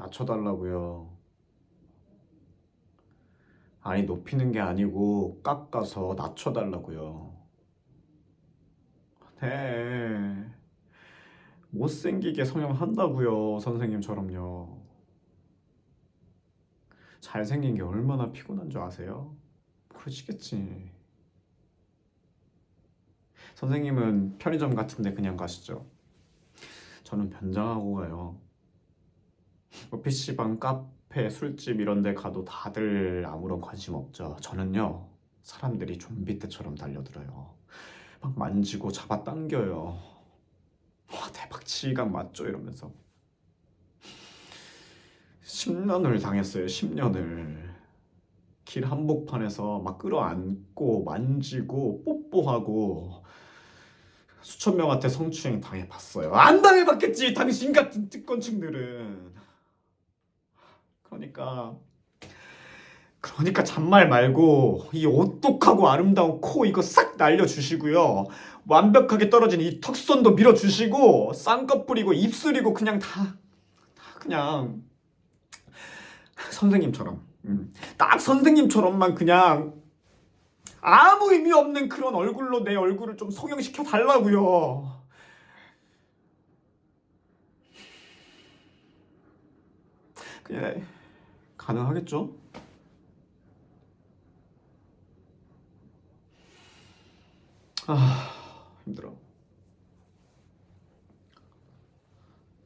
낮춰달라고요. 아니 높이는 게 아니고 깎아서 낮춰달라고요. 네. 못생기게 성형한다고요, 선생님처럼요. 잘생긴 게 얼마나 피곤한 줄 아세요? 모르시겠지. 선생님은 편의점 같은데 그냥 가시죠. 저는 변장하고 가요. 뭐 PC방, 카페, 술집 이런 데 가도 다들 아무런 관심 없죠. 저는요, 사람들이 좀비 때처럼 달려들어요. 막 만지고 잡아당겨요. 와, 대박 치감 맞죠? 이러면서. 10년을 당했어요, 10년을. 길 한복판에서 막 끌어안고, 만지고, 뽀뽀하고, 수천 명한테 성추행 당해봤어요. 안 당해봤겠지, 당신 같은 특권층들은. 그러니까, 그러니까 잔말 말고, 이 오똑하고 아름다운 코 이거 싹 날려주시고요. 완벽하게 떨어진 이 턱선도 밀어주시고, 쌍꺼풀이고, 입술이고, 그냥 다, 다 그냥, 선생님처럼. 음, 딱 선생님처럼만 그냥 아무 의미 없는 그런 얼굴로 내 얼굴을 좀 성형시켜 달라고요. 그냥 가능하겠죠? 아 힘들어.